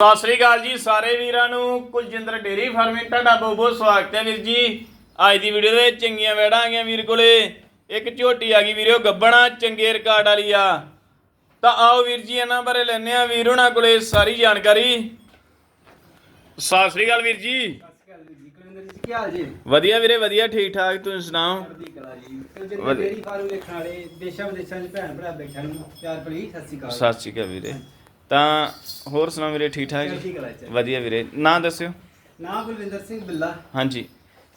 ਸਤਿ ਸ੍ਰੀ ਅਕਾਲ ਜੀ ਸਾਰੇ ਵੀਰਾਂ ਨੂੰ। ਕੁਲਜਿੰਦਰ ਡੇਰੀ ਫਾਰਮਿੰਗ, ਤੁਹਾਡਾ ਬਹੁਤ ਬਹੁਤ ਸਵਾਗਤ ਹੈ ਵੀਰ ਜੀ। ਅੱਜ ਦੀ ਵੀਡੀਓ ਦੇ ਵਿੱਚ ਚੰਗੀਆਂ ਵੈੜਾਂ ਆ ਗਈਆਂ ਵੀਰ ਕੋਲੇ। ਇੱਕ ਝੋਟੀ ਆ ਗਈ ਵੀਰੋ, ਗੱਬਣਾ ਚੰਗੇ ਰਿਕਾਰਡ ਵਾਲੀ ਆ। ਤਾਂ ਆਓ ਵੀਰ ਜੀ, ਇਹਨਾਂ ਬਾਰੇ ਲੈਣੇ ਆ ਵੀਰ ਉਹਨਾਂ ਕੋਲੇ ਸਾਰੀ ਜਾਣਕਾਰੀ। ਸਤਿ ਸ੍ਰੀ ਅਕਾਲ ਵੀਰ ਜੀ। ਕੀ ਹਾਲ ਜੀ ਵਧੀਆ ਵੀਰੇ, ਵਧੀਆ, ਠੀਕ ਠਾਕ, ਤੁਸੀਂ ਸੁਣਾਓ? ਵਧੀਆ। ਡੇਰੀ ਫਾਰਮ ਦੇਖਣ ਵਾਲੇ ਦੇਸ਼ਾਂ ਵਿਦੇਸ਼ਾਂ ਦੇ ਭੈਣ ਭਰਾ ਬੈਠੇ ਨੂੰ ਪਿਆਰ ਭਰੀ ਸਤਿ ਸ਼੍ਰੀ ਅਕਾਲ ਸਤਿ ਸ੍ਰੀ ਅਕਾਲ ਵੀਰੇ। ਤਾਂ ਹੋਰ ਸੁਣਾਓ ਵੀਰੇ ਠੀਕ ਠਾਕ ਜੀ? ਵਧੀਆ ਵੀਰੇ। ਨਾਂ ਦੱਸਿਓ। ਨਾਮ ਬਲਵਿੰਦਰ ਸਿੰਘ ਬਿੱਲਾ। ਹਾਂਜੀ।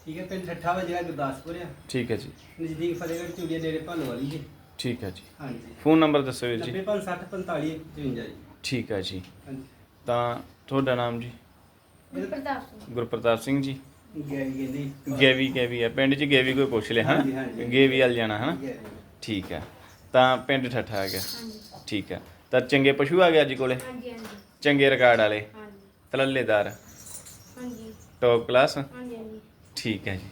ਠੀਕ ਹੈ ਪਿੰਡ ਠੱਠਾ ਵਾ ਜ਼ਿਲ੍ਹਾ ਗੁਰਦਾਸਪੁਰ ਆ। ਠੀਕ ਹੈ ਜੀ। ਨਜ਼ਦੀਕ ਫਤਿਹਗੜ੍ਹ ਚੂੜੀਆ ਡੇਰੇ ਭਾਲੋ ਵਾਲੀ ਜੀ। ਠੀਕ ਹੈ ਜੀ। ਹਾਂਜੀ। ਫੋਨ ਨੰਬਰ ਦੱਸੋ ਵੀਰ ਜੀ। 9060 45 55 ਜੀ। ਠੀਕ ਹੈ ਜੀ। ਹਾਂਜੀ। ਤਾਂ ਤੁਹਾਡਾ ਨਾਮ ਜੀ? ਗੁਰਪ੍ਰਤਾਪ ਸਿੰਘ। ਗੁਰਪ੍ਰਤਾਪ ਸਿੰਘ ਜੀ। ਗੇਵੀ ਗੇਵੀ ਹੈ ਪਿੰਡ 'ਚ ਗੇਵੀ ਕੋਈ ਪੁੱਛ ਲਿਆ ਹਾਂ। ਗੇਵੀ ਵਾਲ ਜਾਣਾ ਹਨਾ? ਗੈਰੀ। ਠੀਕ ਹੈ। ਤਾਂ ਪਿੰਡ ਠੱਠਾ ਆ ਗਿਆ। ਠੀਕ ਹੈ। ਤਾਂ ਚੰਗੇ ਪਸ਼ੂ ਆ ਗਿਆ ਜੀ ਕੋਲੇ? ਹਾਂਜੀ ਹਾਂਜੀ। ਚੰਗੇ ਰਿਕਾਰਡ ਵਾਲੇ? ਹਾਂਜੀ। ਤਲੱਲੇਦਾਰ? ਹਾਂਜੀ। ਟੌਪ ਕਲਾਸ ਹਾਂਜੀ ਹਾਂਜੀ। ਠੀਕ ਹੈ ਜੀ।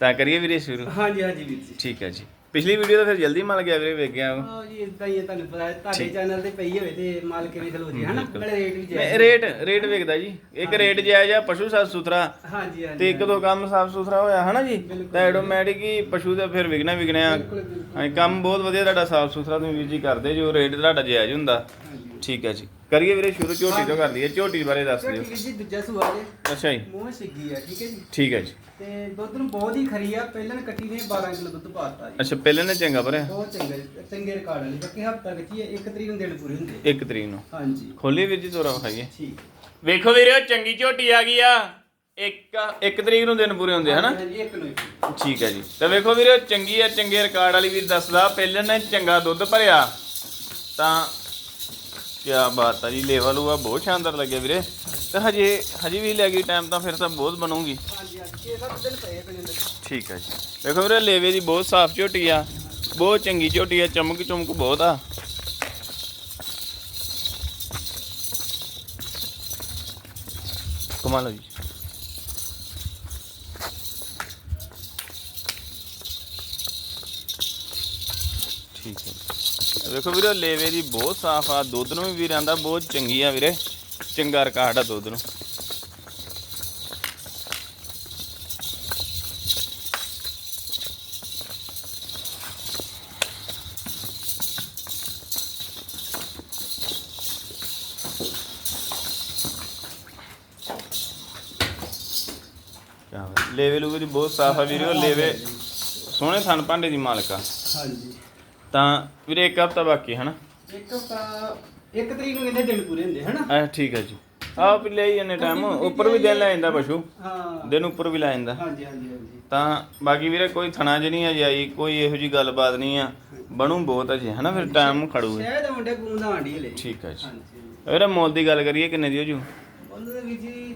ਤਾਂ ਕਰੀਏ ਵੀਰੇ ਸ਼ੁਰੂ? ਹਾਂਜੀ ਹਾਂਜੀ ਵੀਰ ਜੀ। ਠੀਕ ਹੈ ਜੀ। ਪਿਛਲੀ ਵੀਡੀਓ ਤਾਂ ਫਿਰ ਜਲਦੀ ਮਿਲ ਗਿਆ ਵੀਰੇ ਵੇਖ ਗਿਆ। ਆਹ ਜੀ ਇਦਾਂ ਹੀ ਹੈ, ਤੁਹਾਨੂੰ ਪਤਾ ਹੈ ਤੁਹਾਡੇ। ਚੈਨਲ ਤੇ ਪਈ ਹੋਵੇ ਤੇ ਮਾਲ ਕਿਵੇਂ ਖਲੋ ਜੇ ਹਨਾ ਬਿਲਕੁਲ। ਨਾਲੇ ਰੇਟ ਵੀ ਜਾਇਜ਼ ਰੇਟ ਰੇਟ ਵੇਖਦਾ ਜੀ ਇੱਕ ਰੇਟ ਜਾਇਜ਼ ਆ ਪਸ਼ੂ ਸਾਫ਼ ਸੁਥਰਾ ਹਾਂਜੀ ਹਾਂਜੀ ਤੇ ਇੱਕ ਦੋ ਕੰਮ ਸਾਫ਼ ਸੁਥਰਾ ਹੋਇਆ ਹਨਾ ਜੀ ਬਿਲਕੁਲ। ਤਾਂ ਆਟੋਮੈਟਿਕ ਹੀ ਪਸ਼ੂ ਦਾ ਫਿਰ ਵਿਗਣਾ ਵਿਗਣਿਆ ਬਿਲਕੁਲ, ਬਿਲਕੁਲ। ਹਾਂ ਕੰਮ ਬਹੁਤ ਵਧੀਆ ਤੁਹਾਡਾ ਸਾਫ਼ ਸੁਥਰਾ ਤੁਸੀਂ ਵੀਰ ਜੀ ਕਰਦੇ ਜੋ ਰੇਟ ਤੁਹਾਡਾ ਜਾਇਜ਼ ਹੁੰਦਾ ਹਾਂਜੀ ਠੀਕ ਹੈ ਜੀ। ਕਰੀਏ ਵੀਰੇ ਸ਼ੁਰੂ ਝੋਟੀ ਤੋਂ ਕਰ ਲਈਏ। ਝੋਟੀ ਬਾਰੇ ਦੱਸ ਦਿਓ। ਹੈ ਜੀ ਦੂਜਾ ਸੂਆ ਜੇ। ਅੱਛਾ ਜੀ। ਮੂੰਹ ਛਿੱਗੀ ਆ ਠੀਕ ਹੈ ਜੀ। ਠੀਕ ਹੈ ਜੀ। ਤੇ ਦੁੱਧ ਨੂੰ ਬਹੁਤ ਹੀ ਖਰੀ ਆ ਪਹਿਲਾਂ ਕੱਟੀ ਨੇ 12 ਕਿਲੋ ਦੁੱਧ ਪਾਤਾ ਜੀ। ਅੱਛਾ ਪਹਿਲੇ ਨੇ ਚੰਗਾ ਭਰਿਆ? ਬਹੁਤ ਚੰਗੇ ਚੰਗੇ ਰਿਕਾਰਡ ਵਾਲੀ ਬਾਕੀ ਹਫਤਾ ਵਿੱਚ ਹੀ ਇੱਕ ਤਰੀਕ ਨੂੰ ਦਿਨ ਪੂਰੇ ਹੁੰਦੇ ਇੱਕ ਤਰੀਕ ਨੂੰ। ਹਾਂਜੀ। ਖੋਲੀ ਵੀਰ ਜੀ ਤੋਰਾ ਵਿਖਾਈਏ। ਠੀਕ। ਵੇਖੋ ਵੀਰੇ ਚੰਗੀ ਝੋਟੀ ਆ ਗਈ ਆ। ਇੱਕ ਇੱਕ ਤਰੀਕ ਨੂੰ ਦਿਨ ਪੂਰੇ ਹੁੰਦੇ ਹਨਾ। ਠੀਕ ਹੈ ਜੀ। ਤਾਂ ਵੇਖੋ ਵੀਰੇ ਚੰਗੀ ਆ ਚੰਗੇ ਰਿਕਾਰਡ ਵਾਲੀ ਵੀ ਦੱਸਦਾ ਪਹਿਲੇ ਨੇ ਚੰਗਾ ਦੁੱਧ ਭਰਿਆ। ਤਾਂ ਕੀ ਬਾਤ ਆ ਜੀ, ਲੈਵਲ ਹੋਆ ਬਹੁਤ ਸ਼ਾਨਦਾਰ ਲੱਗਿਆ ਵੀਰੇ। ਤੇ ਹਜੇ ਹਜੇ ਵੀ ਲੱਗੀ ਟਾਈਮ ਤਾਂ ਫਿਰ ਤਾਂ ਬਹੁਤ ਬਣੂਗੀ। ਹਾਂਜੀ ਹਾਂਜੀ ਇਹ ਸਭ ਦਿਨ ਪਏ ਪਏ ਨੇ ਠੀਕ ਹੈ ਜੀ। ਦੇਖੋ ਵੀਰੇ, ਲੇਵੇ ਦੀ ਬਹੁਤ ਸਾਫ਼ ਝੋਟੀ ਆ, ਬਹੁਤ ਚੰਗੀ ਝੋਟੀ ਆ, ਚਮਕ ਚਮਕ ਬਹੁਤ ਆ। ਕਮਾਲ ਆ ਜੀ ਠੀਕ ਹੈ ਜੀ। ਵੇਖੋ ਵੀਰੇ, ਲੇਵੇ ਦੀ ਬਹੁਤ ਸਾਫ਼ ਆ, ਦੁੱਧ ਨੂੰ ਵੀ ਵੀਰਾਂ ਦਾ ਬਹੁਤ ਚੰਗੀ ਆ ਵੀਰੇ। ਚੰਗਾ ਰਿਕਾਰਡ ਆ ਦੁੱਧ ਨੂੰ। ਲੇਵੇ ਲੂਵੇ ਦੀ ਬਹੁਤ ਸਾਫ਼ ਆ ਵੀਰੇ ਉਹ ਲੇਵੇ, ਸੋਹਣੇ ਥਣ ਭਾਂਡੇ ਦੀ ਮਾਲਕ ਆ। ਹਾਂਜੀ। ਤਾਂ ਵੀਰੇ ਇੱਕ ਹਫਤਾ ਬਾਕੀ ਹੈ ਹਨਾ ਇੱਕ ਹਫਤਾ ਇੱਕ ਤਰੀਕ ਨੂੰ ਕਹਿੰਦੇ ਦਿਨ ਪੂਰੇ ਹੁੰਦੇ ਹਨਾ ਆ ਠੀਕ ਹੈ ਜੀ। ਆਹ ਵੀ ਲਈ ਜਾਂਦੇ ਟਾਈਮ ਉੱਪਰ ਵੀ ਦਿਨ ਲੈ ਜਾਂਦਾ ਪਸ਼ੂ। ਹਾਂ। ਦਿਨ ਉੱਪਰ ਵੀ ਲੈ ਜਾਂਦਾ। ਹਾਂਜੀ ਹਾਂਜੀ ਹਾਂਜੀ। ਤਾਂ ਬਾਕੀ ਵੀਰੇ ਕੋਈ ਥਣਾ ਚ ਨਹੀਂ ਅਜੇ ਆਈ ਕੋਈ ਇਹੋ ਜੀ ਗੱਲਬਾਤ ਨਹੀਂ ਆ। ਬਣੂ ਬਹੁਤ ਅਜੇ ਹਨਾ ਫਿਰ ਟਾਈਮ ਖੜੂ। ਸ਼ਾਇਦ ਮੁੰਡੇ ਗੂੰਦਾ ਆਂਡੀ ਹਲੇ। ਠੀਕ ਹੈ ਜੀ। ਹਾਂਜੀ ਵੀਰੇ ਮੁੱਲ ਦੀ ਗੱਲ ਕਰੀਏ ਕਿੰਨੇ ਦੀ ਹੋ ਜੂ? ਉਹਦੇ ਵਿੱਚ ਜੀ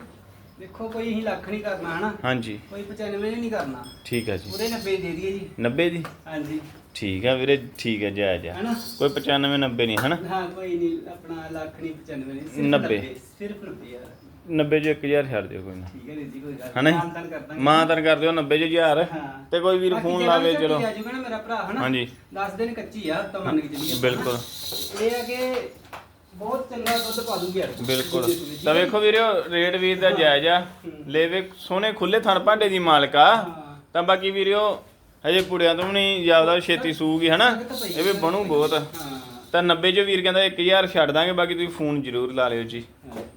ਦੇਖੋ ਕੋਈ ਅਸੀਂ ਲੱਖ ਨਹੀਂ ਕਰਨਾ ਹਨਾ ਹਾਂਜੀ। ਕੋਈ 95 ਨਹੀਂ ਕਰਨਾ। ਠੀਕ ਹੈ ਜੀ। ਉਹਦੇ 90 ਦੇ ਦਈਏ ਜੀ। 90 ਦੀ? ਹਾਂਜੀ। ਠੀਕ ਆ ਵੀਰੇ ਠੀਕ ਹੈ ਜਾਇਜ਼ ਆ। ਹਨਾ? ਕੋਈ 95 90 ਨਹੀਂ ਹਨਾ? ਹਾਂ ਕੋਈ ਨਹੀਂ ਆਪਣਾ ਲੱਖ ਨਹੀਂ 95 ਨਹੀਂ ਸਿਰਫ 90 ਸਿਰਫ 90 ਯਾਰ 90 ਚ 1000 ਛੱਡ ਦਿਓ ਕੋਈ ਨਾ। ਠੀਕ ਹੈ ਵੀਰ ਜੀ ਕੋਈ ਗੱਲ ਜੀ? ਮਾਨਤਾਨ ਕਰ ਦਾਂਗੇ ਮਾਂ ਤਨ ਕਰ ਦਿਓ 90 ਚ 1000 ਹਾਂ। ਤੇ ਕੋਈ ਵੀਰ ਫੋਨ ਲਾਵੇ ਚਲੋ ਆ ਜਾਊਗਾ ਨਾ ਮੇਰਾ ਭਰਾ ਹਨਾ? ਹਾਂਜੀ। 10 ਦਿਨ ਕੱਚੀ ਆ ਤਾਂ ਮੰਨ ਕੇ ਚੱਲੀਏ। ਬਿਲਕੁਲ। ਇਹ ਹੈ ਕਿ ਬਹੁਤ ਚੰਗਾ ਦੁੱਧ ਪਾ ਦੂਗੀ ਯਾਰ। ਬਿਲਕੁਲ। ਤਾਂ ਵੇਖੋ ਵੀਰੇ ਰੇਟ ਵੀਰ ਦਾ ਜਾਇਜ਼ ਆ। ਲੈਵੇ ਸੋਹਣੇ ਖੁੱਲੇ ਥਣ ਭਾਂਡੇ ਦੀ ਮਾਲਕ ਆ। ਤਾਂ ਬਾਕੀ ਵੀਰਿਓ ਹਜੇ ਪੁੜਿਆਂ ਤੋਂ ਵੀ ਨਹੀਂ ਜਾਪਦਾ ਛੇਤੀ ਸੂਗੀ ਹਨਾ? ਇਹ ਵੀ ਬਣੂ ਬਹੁਤ। ਤਾਂ 90 ਚ ਵੀਰ ਕਹਿੰਦਾ 1000 ਛੱਡ ਦਾਂਗੇ ਬਾਕੀ ਤੁਸੀਂ ਫੋਨ ਜ਼ਰੂਰ ਲਾ ਲਿਓ ਜੀ।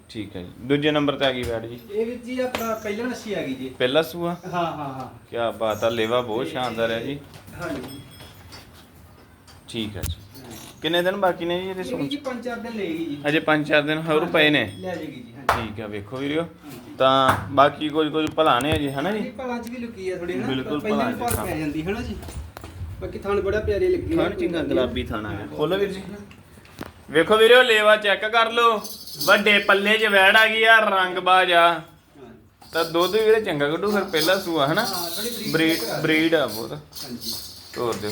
ਠੀਕ ਹੈ ਜੀ। ਦੂਜੇ ਨੰਬਰ ਤੇ ਆ ਗਈ ਬੈਠ ਜੀ। ਇਹ ਵਿੱਚ ਜੀ ਆਪਣਾ ਪਹਿਲਾਂ ਨਸ਼ੀ ਆ ਗਈ ਜੀ। ਪਹਿਲਾ ਸੂਆ? ਹਾਂ ਹਾਂ ਹਾਂ। ਕੀ ਬਾਤ ਆ ਲੇਵਾ ਬਹੁਤ ਸ਼ਾਨਦਾਰ ਹੈ ਜੀ। ਹਾਂਜੀ। ਠੀਕ ਹੈ ਜੀ। ਕਿੰਨੇ ਦਿਨ ਬਾਕੀ ਨੇ ਜੀ ਇਹਦੇ ਇਹ ਸੂਣ ਜੀ ਪੰਜ ਚਾਰ ਦਿਨ ਲਏਗੀ ਜੀ। ਅਜੇ 5-4 ਦਿਨ ਹੋਰ ਪਏ ਨੇ? ਲੈ ਜਾਏਗੀ ਜੀ ਹਾਂਜੀ। ਠੀਕ ਹੈ ਵੇਖੋ ਵੀਰਿਓ। ਤਾਂ ਬਾਕੀ ਕੁਝ ਕੁਝ ਭਲਾ ਨੇ ਜੀ ਹਨਾ ਜੀ? ਭਲਾਂ ਚ ਵੀ ਲੁਕੀ ਆ ਥੋੜੀ ਨਾ ਬਿਲਕੁਲ ਭਲਾਂ ਚ। ਪੈ ਜਾਂਦੀ ਹੈ ਨਾ ਜੀ? ਬਾਕੀ ਥਣ ਬੜਾ ਪਿਆਰੇ ਲੱਗੇ ਥਣ ਚੰਗਾ ਗੁਲਾਬੀ ਥਾਣਾ ਹੈ ਖੋਲੋ ਵੀਰ ਜੀ। ਵੇਖੋ ਵੀਰਿਓ ਲੇਵਾ ਚੈੱਕ ਕਰ ਲਓ। ਵੱਡੇ ਪੱਲੇ 'ਚ ਵੈੜ ਆ ਗਈ ਆ ਰੰਗਬਾਜ ਆ। ਤਾਂ ਦੁੱਧ ਵੀ ਵੀਰੇ ਚੰਗਾ ਕੱਢੂ ਫਿਰ ਪਹਿਲਾ ਸੂਆ ਹਨਾ? ਬਰੀਡ। ਬਰੀਡ ਆ ਬਹੁਤ। ਹਾਂਜੀ। ਤੋਰ ਦਿਓ।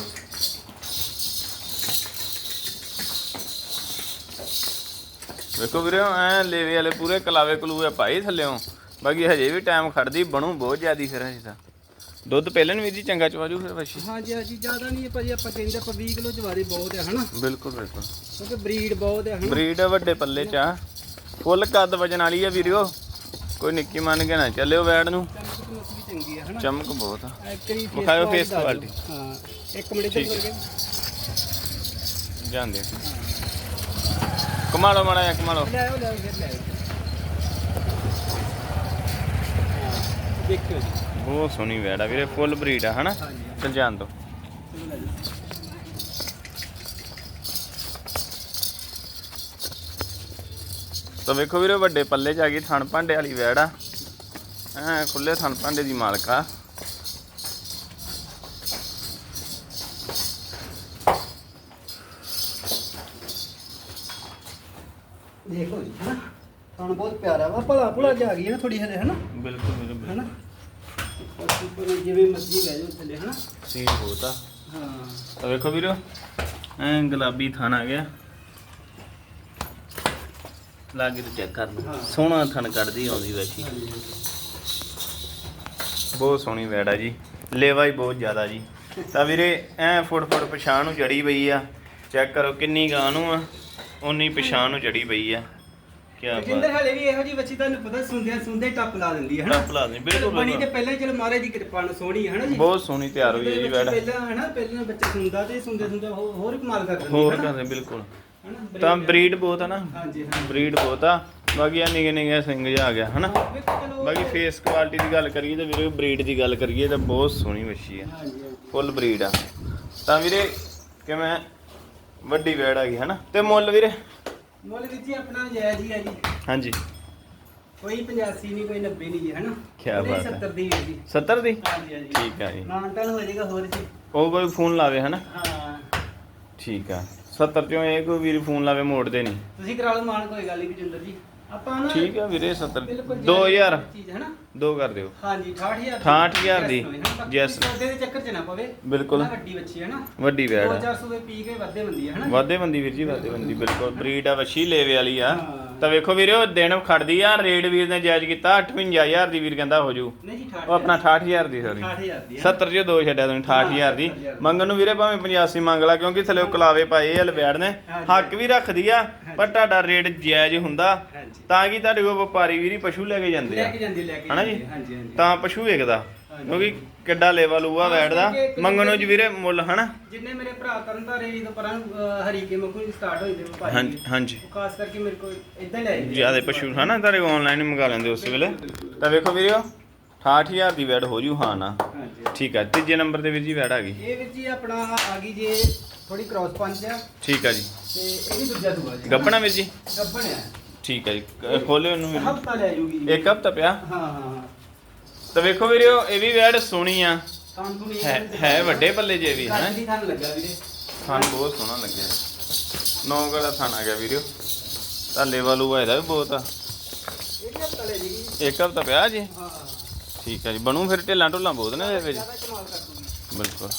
ਵੇਖੋ ਵੀਰੇ ਐ ਲੇਵੇ ਵਾਲੇ ਪੂਰੇ ਕਲਾਵੇ ਕਲੂਵੇ ਭਾਈ ਥੱਲਿਓਂ। ਬਾਕੀ ਹਜੇ ਵੀ ਟਾਈਮ ਖੜਦੀ ਬਣੂ ਬਹੁਤ ਜ਼ਿਆਦੀ ਫਿਰ ਹਜੇ ਤਾਂ। ਦੁੱਧ ਪਹਿਲਾਂ ਵੀ ਜੀ ਚੰਗਾ ਚਵਾਜੂ ਫਿਰ ਵਸ਼ੀ? ਹਾਂਜੀ ਹਾਂਜੀ ਜ਼ਿਆਦਾ ਨਹੀਂ ਭਾਜੀ ਆਪਾਂ ਕਹਿੰਦੇ ਆਪਾਂ 20 ਕਿਲੋ ਜਵਾਰੀ ਬਹੁਤ ਹੈ ਹਨਾ? ਬਿਲਕੁਲ ਬਿਲਕੁਲ। ਕਿਉਂਕਿ ਬਰੀਡ ਬਹੁਤ ਹੈ ਹਨਾ? ਬਰੀਡ ਵੱਡੇ ਪੱਲੇ ਚ ਆ। ਫੁੱਲ ਕੱਦ ਵਜਨ ਵਾਲੀ ਆ ਵੀਰਿਓ ਕੋਈ ਨਿੱਕੀ ਮੰਨ ਕੇ ਨਾ ਚੱਲਿਓ ਵੈੜ ਨੂੰ। ਚਮਕ ਬਹੁਤ ਆ। ਵਾਰੀ ਵਿਖਾਇਓ ਦਿਓ। quality। ਹਾਂ ਇੱਕ ਮਿੰਟ। ਕਰਕੇ। ਜਾਂਦੇ ਕਮਾ ਲਓ ਮਾੜਾ ਜਿਹਾ ਕਮਾ ਲਓ ਲੈ ਆਓ ਲੈ ਆਓ ਫਿਰ ਲੈ ਆਓ। ਹਾਂ, ਦੇਖਿਓ ਜੀ। ਬਹੁਤ ਸੋਹਣੀ ਵੈੜ ਆ ਵੀਰੇ ਫੁੱਲ ਬਰੀਡ ਆ ਹਨਾ? ਚਲ ਜਾਣ ਦੋ। ਤਾਂ ਵੇਖੋ ਵੀਰੇ ਵੱਡੇ ਪੱਲੇ 'ਚ ਆ ਗਈ ਥਣ ਭਾਂਡੇ ਵਾਲੀ ਵੈੜ ਆ। ਐ ਖੁੱਲੇ ਥਣ ਭਾਂਡੇ ਦੀ ਮਾਲਕ ਵਾ ਭਲਾ ਭੁਲਾ ਜਾ ਗਈ ਹੈ ਨਾ ਥੋੜੀ ਹਲੇ ਹਨਾ? ਬਿਲਕੁਲ ਵੀਰੇ ਹਨਾ? ਬਾਕੀ ਪਰ ਜਿਵੇਂ ਮਰਜ਼ੀ ਲੈ ਜਾਓ ਥੱਲੇ ਹਨਾ? ਸੀਲ ਬਹੁਤ ਆ। ਹਾਂ। ਤਾਂ ਵੇਖੋ ਵੀਰੋ ਐ ਗੁਲਾਬੀ ਥਣ ਆ ਗਿਆ। ਲਾਗੇ ਤੇ ਚੈੱਕ ਕਰ ਲਓ। ਸੋਹਣਾ ਥਣ ਕੱਢਦੀ ਆਉਂਦੀ ਵੈਸੀ। ਬਹੁਤ ਸੋਹਣੀ ਵੈੜ ਆ ਜੀ। ਲੇਵਾ ਹੀ ਬਹੁਤ ਜ਼ਿਆਦਾ ਜੀ। ਤਾਂ ਵੀਰੇ ਐ ਫੁੱਟ ਫੁੱਟ ਪਛਾਣ ਨੂੰ ਚੜੀ ਪਈ ਆ। ਚੈੱਕ ਕਰੋ ਕਿੰਨੀ ਗਾਂ ਨੂੰ ਆ ਉਨੀ ਪਛਾਣ ਨੂੰ ਚੜੀ ਪਈ ਆ। ਕੀ ਜਿੰਦਰ ਬਾਤ ਹਲੇ ਵੀ ਇਹੋ ਜੀ ਬੱਚੀ ਤੁਹਾਨੂੰ ਪਤਾ ਸੁੰਦਿਆਂ ਸੁੰਦੇ ਟੱਪ ਲਾ ਦਿੰਦੀ ਹੈ ਹਨਾ? ਟੱਪ ਲਾ ਦਿੰਦੀ, ਬਿਲਕੁਲ, ਚਲੋ ਬਣੀ ਤੇ ਬਿਲਕੁਲ। ਪਹਿਲਾਂ ਹੀ ਚਲੋ ਮਹਾਰਾਜ ਦੀ ਕਿਰਪਾ ਨਾਲ ਸੋਹਣੀ ਹੈ ਹਨਾ ਜੀ? ਬਹੁਤ ਸੋਹਣੀ ਤਿਆਰ ਹੋਈ ਹੈ ਜੀ ਵੈੜ ਪਹਿਲਾਂ ਹਨਾ ਪਹਿਲਾਂ ਬੱਚਾ ਸੁੰਦਾ ਤੇ ਸੁੰਦੇ ਸੁੰਦੇ ਹੋ- ਹੋਰ ਕਮਾਲ ਕਰ ਦਿੰਦੀ ਹੋਰ ਹਨਾ? ਕਹਿੰਦੇ ਬਿਲਕੁਲ। ਹਨਾ ਤਾਂ ਬਰੀਡ ਬਹੁਤ ਆ ਨਾ। ਹਾਂਜੀ ਹਾਂ। ਬਰੀਡ ਬਹੁਤ ਆ। ਬਾਕੀ ਆ ਨਿਗੇ ਨਿਗੇ ਸਿੰਘ ਜਿਹਾ ਆ ਗਿਆ ਹਨਾ? ਵੇਖੋ ਚਲੋ ਬਾਕੀ ਫੇਸ ਕੁਆਲਿਟੀ ਦੀ ਗੱਲ ਕਰੀਏ ਤੇ ਵੀਰੇ ਬਰੀਡ ਦੀ ਗੱਲ ਕਰੀਏ ਤਾਂ ਬਹੁਤ ਸੋਹਣੀ ਮੱਛੀ ਆ। ਹਾਂਜੀ ਹਾਂਜੀ। ਫੁੱਲ ਬਰੀਡ ਆ। ਤਾਂ ਵੀਰੇ ਕਿਵੇਂ? ਵੱਡੀ ਵੈੜ ਆ ਗਈ ਹਨਾ? ਤੇ ਮੁੱਲ ਵੀਰੇ? ਮੁੱਲ ਵੀ ਜੀ ਆਪਣਾ ਜਾਇਜ਼ ਹੀ ਹੈ ਜੀ। ਹਾਂਜੀ। ਕੋਈ 85 ਨਹੀਂ ਕੋਈ 90 ਨਹੀਂ ਜੀ ਹਨਾ? ਕਿਆ ਬਾਤ ਹੈ। 70 ਦੀ ਹੈ ਜੀ। 70 ਦੀ? ਹਾਂਜੀ ਹਾਂਜੀ। ਠੀਕ ਆ ਜੀ। ਮਾਨਟਨ ਹੋ ਜਾਏਗਾ ਹੋਰ ਜੀ। ਉਹ ਕੋਈ ਫੋਨ ਲਾਵੇ ਹਨਾ? ਹਾਂ। ਠੀਕ ਆ। 70 ਚੋਂ ਇਹ ਕੋਈ ਵੀਰ ਫੋਨ ਲਾਵੇ ਮੋੜਦੇ ਨਹੀਂ। ਤੁਸੀਂ ਕਰਾ ਲਓ ਮਾਨ ਕੋਈ ਗੱਲ ਨਹੀਂ ਜਿੰਦਰ ਜੀ। ਆਪਾਂ ਨਾ ਠੀਕ ਆ ਵੀਰੇ 70 ਬਿਲਕੁਲ 2000 ਚੀਜ਼ ਹੈ ਨਾ ਦੋ ਕਰ ਦਿਓ। ਹਾਂਜੀ 68000 68,000 ਦੀ। Yes. ਦੇ ਚੱਕਰ ਚ ਨਾ ਪਵੇ। ਬਿਲਕੁਲ। ਨਾ ਵੱਡੀ ਬੱਚੀ ਹੈ ਨਾ। ਵੱਡੀ ਵੈੜ ਆ। 2400 ਦੇ ਪੀ ਕੇ ਵੱਧੇ ਬੰਦੀ ਹੈ ਹਨਾ? ਵਾਦੇ ਬੰਦੀ ਵੀਰ ਜੀ ਵਾਦੇ ਬੰਦੀ ਬਿਲਕੁਲ। ਬਰੀਡ ਆ ਵੱਛੀ ਲੇਵੇ ਵਾਲੀ ਆ। ਹਾਂ। ਤਾਂ ਵੇਖੋ ਵੀਰੇ ਦਿਨ ਖੜਦੀ ਆ ਰੇਡ ਵੀਰ ਨੇ ਜਾਇਜ਼ ਕੀਤਾ 58000 ਦੀ ਵੀਰ ਕਹਿੰਦਾ ਹੋ ਜੂ ਨਹੀਂ ਜੀ 68 ਉਹ ਆਪਣਾ 68000 ਦੀ। ਸੌਰੀ 68000 ਦੀ ਹੈ 70 ਚ ਦੋ ਛੱਡਿਆ ਤੈਨੂੰ 68000 ਦੀ। ਮੰਗਣ ਨੂੰ ਵੀਰੇ ਭਾਵੇਂ 85 ਮੰਗ ਲਾ ਕਿਉਂਕਿ ਥੱਲੇ ਉਹ ਕਲਾਵੇ ਪਾਏ ਆ ਲਵੈੜ ਨੇ। ਹੱਕ ਵੀ ਰੱਖਦੀ ਆ ਪਰ ਤੁਹਾਡਾ ਰੇਟ ਜਾਇਜ਼ ਹੁੰਦਾ। ਤਾਂ ਕਿ ਤੁਹਾਡੇ ਕੋਲ ਵਪਾਰੀ ਵੀਰੀ ਪਸ਼ੂ ਲੈ ਕੇ ਜਾਂਦੇ ਲੈ ਆ ਕੇ ਜਾਂਦੀ ਲੈ ਕੇ ਹਨਾ ਜੀ? ਜਾਂਦੀ, ਹਾਂਜੀ ਹਾਂਜੀ ਤਾਂ ਪਸ਼ੂ ਹਾਂਜੀ। ਕਿਉਂਕਿ ਕਿੱਡਾ ਲੈਵਲ ਹੋਊਗਾ ਵੈੜ ਦਾ। ਮੰਗਣ ਜੀ ਵੀਰੇ ਮੁੱਲ ਹਨਾ? ਜਿੰਨੇ ਮੇਰੇ ਭਰਾ ਤਰਨ ਤਾਰੇ ਤੋਂ ਪਰਾਂ ਹਰੀਕੇ ਮੱਖੂ ਸਟਾਰਟ ਹੋਈ ਦੇ ਵਪਾਰੀ ਹਾਂਜੀ ਹਾਂਜੀ। ਖਾਸ ਕਰਕੇ ਮੇਰੇ ਕੋਲ ਇਦਾਂ ਲੈ ਆਏ ਜ਼ਿਆਦਾ ਪਸ਼ੂ ਹਨਾ? ਤੁਹਾਡੇ ਆਨਲਾਈਨ ਮੰਗਾ ਲੈਂਦੇ ਉਸ ਵੇਲੇ। ਤਾਂ ਵੇਖੋ ਵੀਰਿਓ 68000 ਦੀ ਵੈੜ ਹੋ ਜੂ ਹਾਂ ਨਾ? ਹਾਂਜੀ। ਠੀਕ ਆ ਤੀਜੇ ਨੰਬਰ ਤੇ ਵੀਰ ਜੀ ਵੈੜ ਆ ਗਈ। ਇਹ ਵਿੱਚ ਜੀ ਆਪਣਾ ਆ ਗਈ ਜੇ ਥੋੜੀ ਕ੍ਰਾਸ ਪੰਚ ਆ। ਠੀਕ ਆ ਜੀ। ਤੇ ਇਹ ਵੀ ਦੂਜਾ ਦੂਆ ਜੀ। ਗੱਬਣਾ ਵੀਰ ਜੀ? ਗੱਬਣ ਆ। ਠੀਕ ਆ ਜੀ। ਖੋਲਿਓ ਇਹਨੂੰ ਵੀਰ ਹਫਤਾ ਲੈ ਜੂਗੀ ਜੀ। ਇੱਕ ਹਫਤਾ ਪਿਆ? ਹਾਂ ਹਾਂ। ਤਾਂ ਵੇਖੋ ਵੀਰਿਓ ਇਹ ਵੀ ਵੈੜ ਸੋਹਣੀ ਆ। ਕੰਮ ਤੋਂ ਨਹੀਂ ਹੈ ਹੈ ਵੱਡੇ ਪੱਲੇ ਜੇ ਵੀ ਹੈ? ਲੱਗਾ ਵੀਰੇ। ਥਣ ਬਹੁਤ ਸੋਹਣਾ ਲੱਗਿਆ। ਨੌ ਗਲਾ ਥਣ ਆ ਗਿਆ ਵੀਰਿਓ। ਤਾਂ ਲੈਵਲ ਉਹ ਇਹਦਾ ਵੀ ਬਹੁਤ ਆ। ਇੱਕ ਹਫਤਾ ਪਿਆ ਜੀ ਹਾਂ। ਠੀਕ ਆ ਜੀ ਬਣੂ ਫਿਰ ਢਿੱਲਾਂ ਢੁੱਲਾਂ ਬਹੁਤ ਨੇ ਇਹਦੇ ਵਿੱਚ। ਬਿਲਕੁਲ।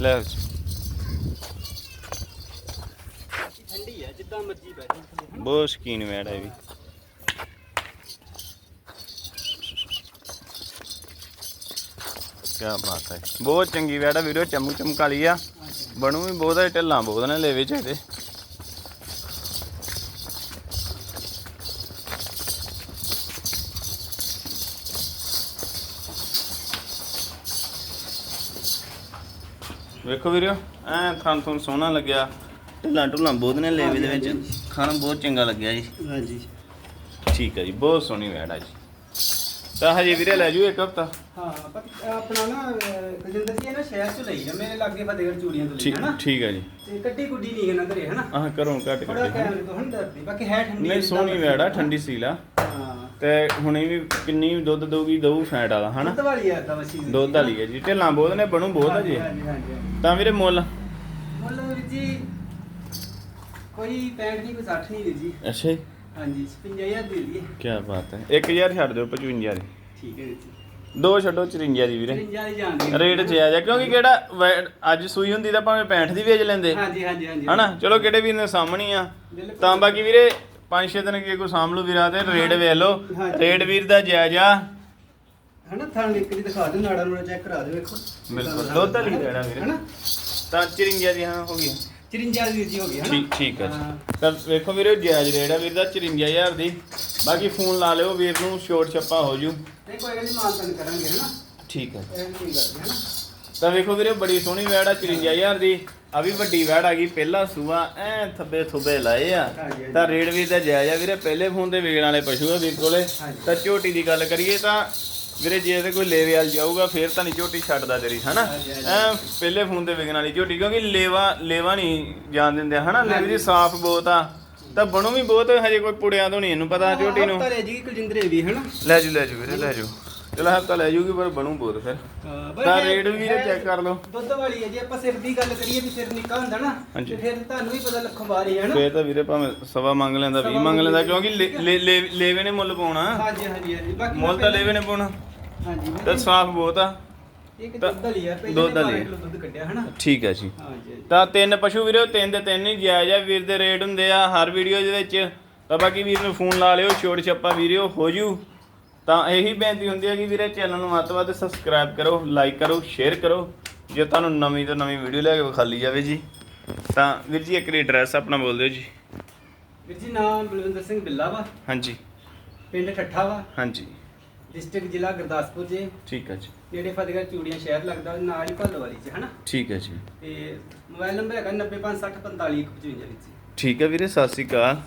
ਲੈ ਜੀ। ਠੰਡੀ ਹੈ ਜਿੱਦਾਂ ਮਰਜ਼ੀ ਬੈਠੀ ਹਨਾ ਬਹੁਤ ਸ਼ਕੀਨ ਵੈੜ ਹੈ ਵੀ। ਕੀ ਬਾਤ ਹੈ। ਬਹੁਤ ਚੰਗੀ ਵੈੜ ਹੈ ਵੀਡੀਓ ਚਮਕ ਚਮਕਾਲੀ ਆ। ਬਣੂ ਵੀ ਬਹੁਤ ਹੈ ਢਿੱਲਾਂ ਬਹੁਤ ਨੇ ਲੈਵੇ ਚ ਇਹਦੇ। ਵੇਖੋ ਵੀਰਿਓ ਐ ਥਣ ਥਣ ਸੋਹਣਾ ਲੱਗਿਆ। ਢਿੱਲਾਂ ਢੁੱਲਾਂ ਬਹੁਤ ਨੇ ਲੈਵੇ ਦੇ ਵਿੱਚ। ਖਾਣਾ ਬਹੁਤ ਚੰਗਾ ਲੱਗਿਆ ਜੀ। ਹਾਂਜੀ। ਠੀਕ ਹੈ ਜੀ ਬਹੁਤ ਸੋਹਣੀ ਵੈੜ ਆ ਜੀ। ਤਾਂ ਹਜੇ ਵੀਰੇ ਲੈ ਜੂ ਇੱਕ ਹਫਤਾ। ਹਾਂ ਪਰ ਆਪਣਾ ਨਾ ਕੁਲਜਿੰਦਰ ਜੀ ਇਹ ਨਾ ਸ਼ਹਿਰ ਚ ਲਈ ਮੇਰੇ ਲਾਗੇ ਫਤਿਹਗੜ੍ਹ ਚੂੜੀਆਂ ਤੋਂ ਲਈ ਠੀਕ ਹਨਾ ਠੀਕ ਹੈ ਜੀ। ਤੇ ਕੱਟੀ ਕੁੱਡੀ ਨਹੀਂ ਹੈ ਨਾ? ਘਰੇ ਹਨਾ ਆਹ ਕਰੋ ਘੱਟ ਥੋੜਾ ਕੱਟੀ ਕੈਮਰੇ ਤੋਂ ਬਾਕੀ ਹੈ ਠੰਡੀ ਨਹੀਂ ਸੋਹਣੀ ਵੈੜ ਆ ਠੰਡੀ ਸੀਲ ਆ। ਹਾਂ। ਤੇ ਹੁਣੇ ਵੀ ਕਿੰਨੀ ਦੁੱਧ ਦਊਗੀ ਦਊ ਫੈਟ ਵਾਲਾ ਹਨਾ ਦੁੱਧ ਵਾਲੀ ਆ ਤਾਂ ਵਸੀ ਦੁੱਧ ਵਾਲੀ ਹੈ ਜੀ। ਢਿੱਲਾਂ ਬਹੁਤ ਨੇ ਬਣੂ ਬਹੁਤ ਆ ਜੀ। ਹਾਂਜੀ ਹਾਂਜੀ ਹਾਂਜੀ। ਤਾਂ ਵੀਰੇ ਮੁੱਲ? ਮੁੱਲ ਵੀਰ ਜੀ ਕੋਈ 65 ਨਹੀਂ ਕੋਈ 60 ਨਹੀਂ ਵੀਰ ਜੀ। ਅੱਛਾ ਜੀ। ਹਾਂਜੀ 55000 ਦੇ ਦਈਏ। ਕੀ ਬਾਤ ਹੈ। 1000 ਛੱਡ ਦਿਓ 55 ਦੀ ਠੀਕ ਹੈ ਵੀਰ ਜੀ। ਦੋ ਛੱਡੋ 54 ਦੀ ਵੀਰੇ। 53 ਦੀ ਜਾਂਦੀ ਰੇਟ ਚ ਆ ਜਾ ਕਿਉਂਕਿ ਕਿਹੜਾ ਅੱਜ ਸੂਈ ਹੁੰਦੀ ਤਾਂ ਭਾਵੇਂ 65 ਦੀ ਵੇਚ ਲੈਂਦੇ। ਹਾਂਜੀ ਹਾਂਜੀ ਹਾਂਜੀ। ਹਨਾ? ਚਲੋ ਕਿਹੜੇ ਵੀਰ ਨੇ ਸਾਹਮਣੀ ਆ। ਬਿਲਕੁਲ। ਤਾਂ ਬਾਕੀ ਵੀਰੇ ਪੰਜ ਛੇ ਦਿਨ ਕੀ ਕੋ ਲਓ ਵੀਰਾਂ ਤੇ ਰੇਟ ਵੇਖ ਲਓ। ਹਾਂਜੀ। ਰੇਟ ਵੀਰ ਦਾ ਜਾਇਜ਼ ਹਨਾ ਥਾਂ ਇੱਕ ਦੀ ਦਿਖਾ ਦਿਓ ਨਾੜਾ ਨੂੰ ਚੈੱਕ ਕਰਾ ਦਿਓ ਵੇਖੋ। ਬਿਲਕੁਲ। ਦੁੱਧ ਵਾਲੀ ਜਿਹੜਾ ਵੀਰੇ। ਹਨਾ? ਤਾਂ 54 ਦੀਆਂ ਹੋ ਗਈਆਂ 54 ਵੀਰ ਜੀ ਹੋ ਗਈ ਹਨਾ ਠੀਕ ਠੀਕ ਹੈ ਹਾਂ। ਜੀ ਤਾਂ ਵੇਖੋ ਵੀਰੇ ਜਾਇਜ਼ ਰੇਟ ਆ ਵੀਰ ਦਾ 54000 ਦੀ। ਬਾਕੀ ਫੋਨ ਲਾ ਲਿਓ ਵੀਰ ਨੂੰ ਛੋਟ ਛੱਪਾ ਹੋ ਜੂ। ਨਹੀਂ ਕੋਈ ਗੱਲ ਨਹੀਂ ਮਾਨਤਨ ਕਰਾਂਗੇ ਹਨਾ ਠੀਕ ਹੈ। ਇਹ ਨਹੀਂ ਗੱਲ ਹਨਾ ਤਾਂ ਵੇਖੋ ਵੀਰੇ ਬੜੀ ਸੋਹਣੀ ਵੈੜ ਆ 54000 ਦੀ। ਆ ਵੀ ਵੱਡੀ ਵੈੜ ਆ ਗਈ ਪਹਿਲਾ ਸੂਆ ਐ ਥੱਬੇ ਥੁੱਬੇ ਲਾਏ ਆ। ਤਾਂ ਰੇਟ ਵੀ ਤਾਂ ਜਾਇਜ਼ ਆ ਵੀਰੇ ਪਹਿਲੇ ਫੋਨ ਤੇ ਵਿਕਣ ਵਾਲੇ ਪਸ਼ੂ ਆ ਵੀਰ ਕੋਲੇ। ਤਾਂ ਝੋਟੀ ਦੀ ਗੱਲ ਕਰੀਏ ਤਾਂ ਵੀਰੇ ਜੇ ਤੇ ਕੋਈ ਲੇਵੇ ਵਾਲ ਜਾਊਗਾ ਫੇਰ ਤਾਂ ਨਹੀਂ ਝੋਟੀ ਛੱਡਦਾ ਤੇਰੀ ਹਨਾ। ਐ ਪਹਿਲੇ ਫੋਨ ਤੇ ਵਿਕਣ ਵਾਲੀ ਝੋਟੀ ਕਿਉਂਕਿ ਲੇਵਾ ਲੇਵਾ ਨਹੀਂ ਜਾਣ ਦਿੰਦੇ ਹਨਾ? ਲੇਵੇ ਦੀ। ਸਾਫ਼ ਬਹੁਤ ਆ। ਤਾਂ ਬਣੂ ਵੀ ਬਹੁਤ ਹਜੇ ਕੋਈ ਪੁੜਿਆਂ ਤੋਂ ਨਹੀਂ ਇਹਨੂੰ ਪਤਾ ਝੋਟੀ ਨੂੰ। ਹਫ਼ਤਾ ਲੈ ਜੀ ਕੁਲਜਿੰਦਰੇ ਵੀ ਹਨਾ? ਲੈ ਜੂ ਲੈ ਜੂ ਵੀਰੇ ਲੈ ਜੂ। ਚਲੋ ਹਫਤਾ ਲੈ ਜੂਗੀ ਪਰ ਬਣੂ ਬਹੁਤ ਫਿਰ। ਤਾਂ ਇਹ ਰੇਟ ਵੀ ਹੈ ਚੈੱਕ ਕਰ ਲਓ। ਦੁੱਧ ਵਾਲੀ ਹੈ ਜੇ ਆਪਾਂ ਸਿਰ ਦੀ ਗੱਲ ਕਰੀਏ ਵੀ ਸਿਰ ਨਿੱਕਾ ਹੁੰਦਾ ਨਾ। ਤੇ ਫਿਰ ਤੁਹਾਨੂੰ ਵੀ ਪਤਾ ਲੱਖੋਂ ਬਾਰੀ ਹੈ ਨਾ ਫੇਰ ਤਾਂ ਵੀਰੇ ਭਾਵੇਂ ਸਵਾ ਮੰਗ ਲੈਂਦਾ 20 ਸਵਾ ਮੰਗ ਲੈਂਦਾ ਕਿਉਂਕਿ ਲੇਵੇ ਨੇ ਮੁੱਲ ਪਾਉਣਾ। ਹਾਂਜੀ ਹਾਂਜੀ ਹਾਂਜੀ। ਬਾਕੀ ਮੁੱਲ ਤਾਂ ਲੇਵੇ ਨੇ ਪਾਉਣਾ। ਹਾਂਜੀ ਤਾਂ ਸਾਫ਼ ਬਹੁਤ ਆ। ਇੱਕ ਦੁੱਧ ਵਾਲੀ ਆ ਪਹਿਲੇ ਦੁੱਧ ਵਾਲੀ ਦੁੱਧ ਕੱਢਿਆ ਹਨਾ? ਠੀਕ ਹੈ ਜੀ। ਤਾਂ ਤਿੰਨ ਪਸ਼ੂ ਵੀਰੇ ਤਿੰਨ ਦੇ ਤਿੰਨ ਹੀ ਜਾਇਜ਼ ਆ। ਵੀਰ ਦੇ ਰੇਟ ਹੁੰਦੇ ਆ ਹਰ ਵੀਡੀਓ ਦੇ ਵਿੱਚ। ਤਾਂ ਬਾਕੀ ਵੀਰ ਨੂੰ ਫੋਨ ਲਾ ਲਿਓ ਛੋਟ ਛੱਪਾ ਵੀਡੀਓ ਹੋ ਜੂ। ਤਾਂ ਇਹੀ ਬੇਨਤੀ ਹੁੰਦੀ ਹੈ ਕਿ ਵੀਰੇ ਚੈਨਲ ਨੂੰ ਵੱਧ ਤੋਂ ਵੱਧ ਸਬਸਕ੍ਰਾਈਬ ਕਰੋ ਲਾਈਕ ਕਰੋ ਸ਼ੇਅਰ ਕਰੋ। ਜੇ ਤੁਹਾਨੂੰ ਨਵੀਂ ਤੋਂ ਨਵੀਂ ਵੀਡੀਓ ਲੈ ਕੇ ਵਿਖਾਲੀ ਜਾਵੇ ਜੀ ਤਾਂ ਵੀਰ ਜੀ ਇੱਕ ਐਡਰੈਸ ਆਪਣਾ ਬੋਲ ਦਿਓ ਜੀ। ਵੀਰ ਜੀ ਨਾਮ ਬਲਵਿੰਦਰ ਸਿੰਘ ਬਿੱਲਾ ਵਾ। ਹਾਂਜੀ। ਪਿੰਡ ਠੱਠਾ ਵਾ। ਹਾਂਜੀ। ਡਿਸਟ੍ਰਿਕਟ ਜ਼ਿਲ੍ਹਾ ਗੁਰਦਾਸਪੁਰ ਜੇ। ਠੀਕ ਹੈ ਜੀ। ਨੇੜੇ ਫਤਿਹਗੜ੍ਹ ਚੂੜੀਆਂ ਸ਼ਹਿਰ ਲੱਗਦਾ ਨਾਲ ਹੀ ਭੱਲੋਵਾਲੀ ਚ ਹਨਾ? ਠੀਕ ਹੈ ਜੀ। ਤੇ ਮੋਬਾਈਲ ਨੰਬਰ ਹੈਗਾ 9560455155 ਵਿੱਚ। ਠੀਕ ਹੈ ਵੀਰੇ ਸਤਿ ਸ਼੍ਰੀ ਅਕਾਲ।